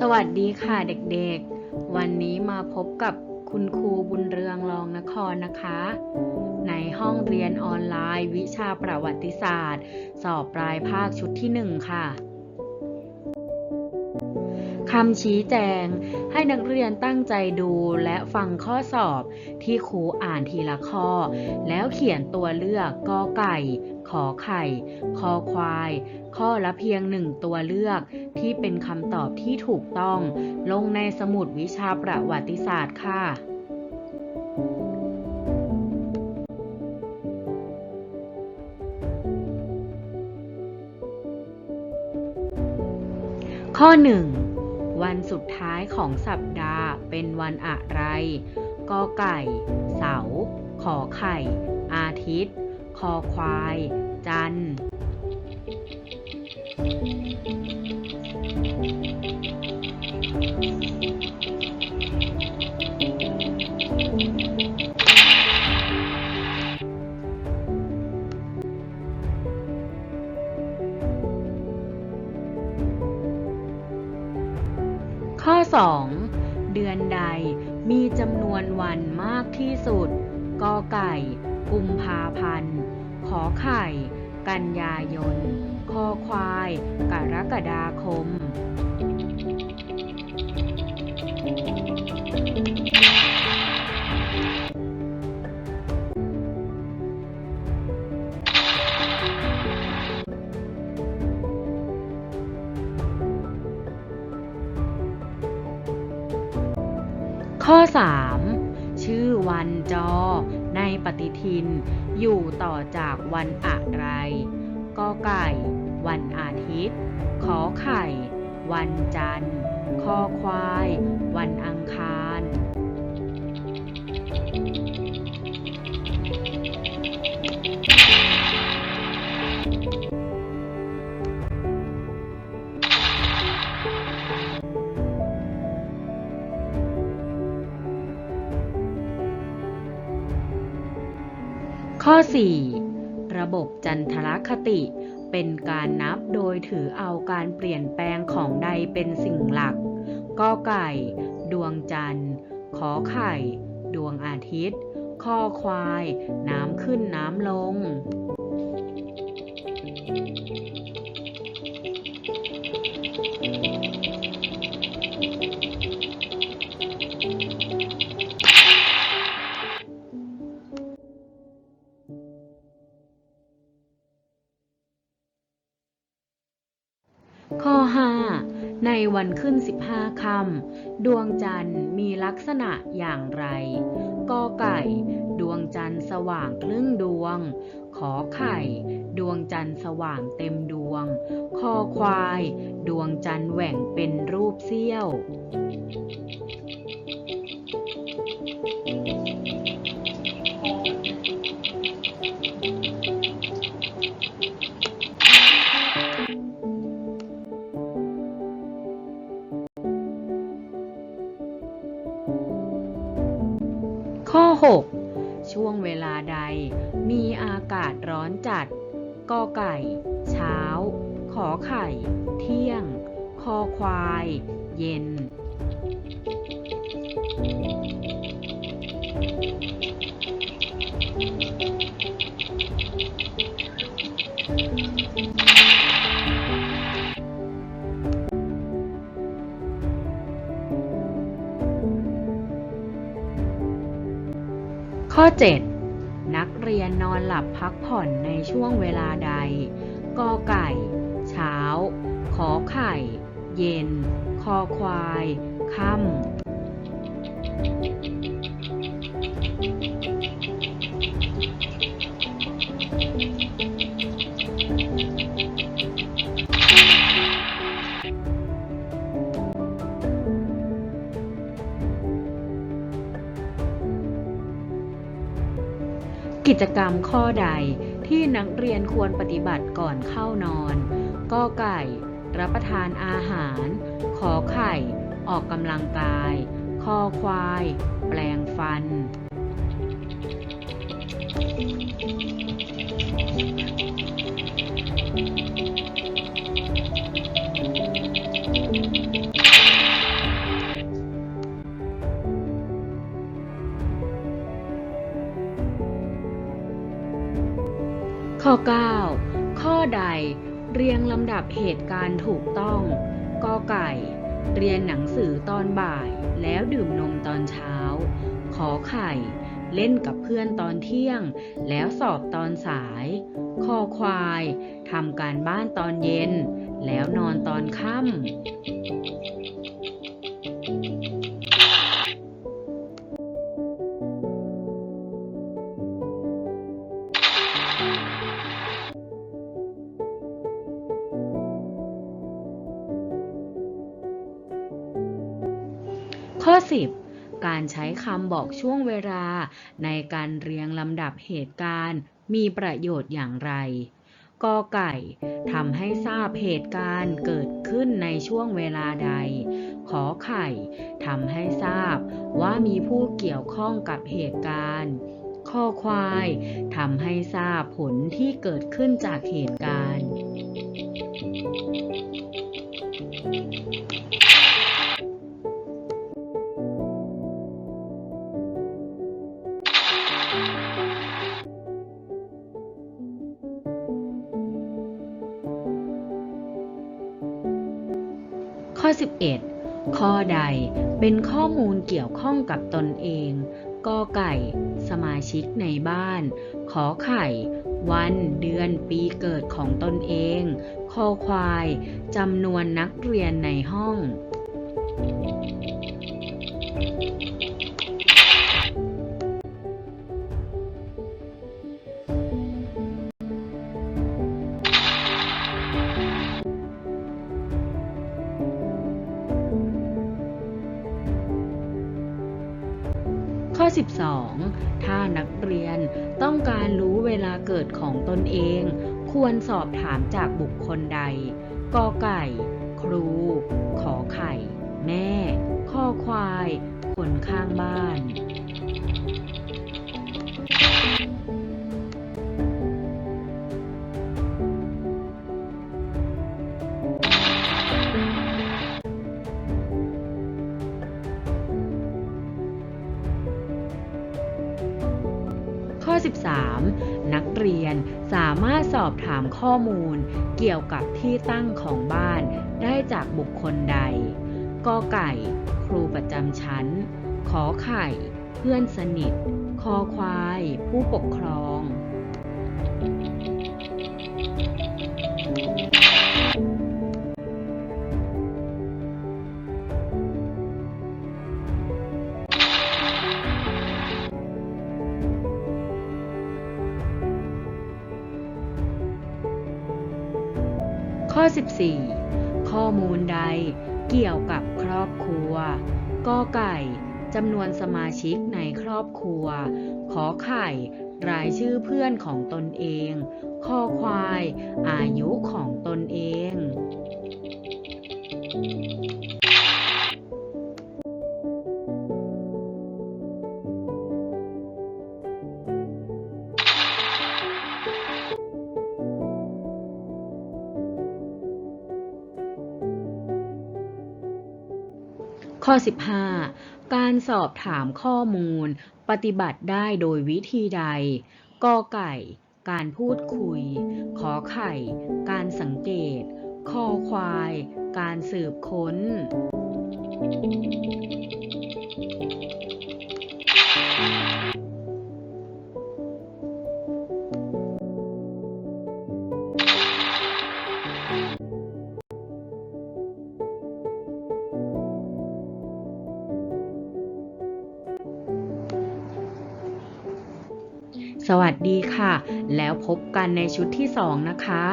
สวัสดีค่ะเด็กๆ วันนี้มาพบกับคุณครูบุญเรืองรองนครนะคะ ในห้องเรียนออนไลน์ วิชาประวัติศาสตร์ สอบปลายภาคชุดที่ 1 ค่ะ คำชี้แจง ให้นักเรียนตั้งใจดูและฟังข้อสอบที่ครูอ่านทีละข้อ แล้วเขียนตัวเลือกกอไก่ ขอไข่ คอควาย ข้อละเพียงหนึ่งตัวเลือกที่เป็นคำตอบที่ถูกต้อง ลงในสมุดวิชาประวัติศาสตร์ค่ะข้อ 1 วันสุดท้ายของสัปดาห์เป็นวันอะไร กอไก่ เสาร์ ขอไข่ อาทิตย์ คอควาย จันทร์ ข้อ 2 เดือนใดมีจำนวนวันมากที่สุดกอไก่ กุมภาพันธ์ ขอไข่ กันยายน คอควาย กรกฎาคม ข้อ 3 ชื่อวันจอ ในปฏิทิน อยู่ต่อจากวันอะไรกอไก่ วันอาทิตย์ ขอไข่ วันจันทร์คอควาย วันอังคาร ข้อ 4 ระบบจันทรคติ เป็นการนับโดยถือเอาการเปลี่ยนแปลงของใดเป็นสิ่งหลักกอไก่ ดวงจันทร์ ขอไข่ ดวงอาทิตย์ ข้อควาย น้ำขึ้นน้ำลง ข้อ 5 ในวันขึ้น 15 ค่ำดวงจันทร์มีลักษณะอย่างไร กอไก่ ดวงจันทร์สว่างครึ่งดวง ขอไข่ ดวงจันทร์สว่างเต็มดวง คอควาย ดวงจันทร์แหว่งเป็นรูปเสี้ยว ข้อ 6 ช่วงเวลาใดมีอากาศร้อนจัดกอไก่ เช้า ขอไข่ เที่ยง คอควาย เย็น 7 นักเรียนนอนหลับพักผ่อนในช่วงเวลาใด กอไก่ เช้า ขอไข่ เย็น คอควาย ค่ำ กิจกรรมข้อใดที่นักเรียนควรปฏิบัติก่อนเข้านอน ก็ไก่ รับประทานอาหาร ขอไข่ ออกกำลังกาย คอควาย แปลงฟันข ข้อ 9 ข้อใดเรียงลำดับเหตุการณ์ถูกต้องกอไก่ เรียนหนังสือตอนบ่าย แล้วดื่มนมตอนเช้า ขอไข่ เล่นกับเพื่อนตอนเที่ยง แล้วสอบตอนสายคอควายทำการบ้านตอนเย็น แล้วนอนตอนค่ำ 10 การใช้คำบอกช่วงเวลา ในการเรียงลำดับเหตุการณ์ มีประโยชน์อย่างไรกอไก่ทำให้ทราบเหตุการณ์เกิดขึ้นในช่วงเวลาใด ขอไข่ทำให้ทราบว่ามีผู้เกี่ยวข้องกับเหตุการณ์ข้อควายทำให้ทราบผลที่เกิดขึ้นจากเหตุการณ์ ข้อใดเป็นข้อมูลเกี่ยวข้องกับตนเองกอไก่ สมาชิกในบ้าน ขอไข่ วันเดือนปีเกิดของตนเองคอควายจำนวนนักเรียนในห้องข้อ 12 ถ้านักเรียนต้องการรู้เวลาเกิดของตนเอง ควรสอบถามจากบุคคลใด กอไก่ ครู ขอไข่ แม่ ข้อควาย คนข้างบ้าน 13 นักเรียนสามารถสอบถามข้อมูล เกี่ยวกับที่ตั้งของบ้านได้จากบุคคลใด กอไก่ ครูประจำชั้น ขอไข่ เพื่อนสนิท คอควาย ผู้ปกครอง 14 ข้อมูลใดเกี่ยวกับครอบครัวกอไก่จำนวนสมาชิกในครอบครัว ขอไข่ รายชื่อเพื่อนของตนเองคอควาย อายุของตนเอง ข้อ 15 การสอบถามข้อมูล ปฏิบัติได้โดยวิธีใดกอไก่ การพูดคุย ขอไข่ การสังเกต คอควาย การสืบค้น สวัสดีค่ะ แล้วพบกันในชุดที่ 2 นะคะ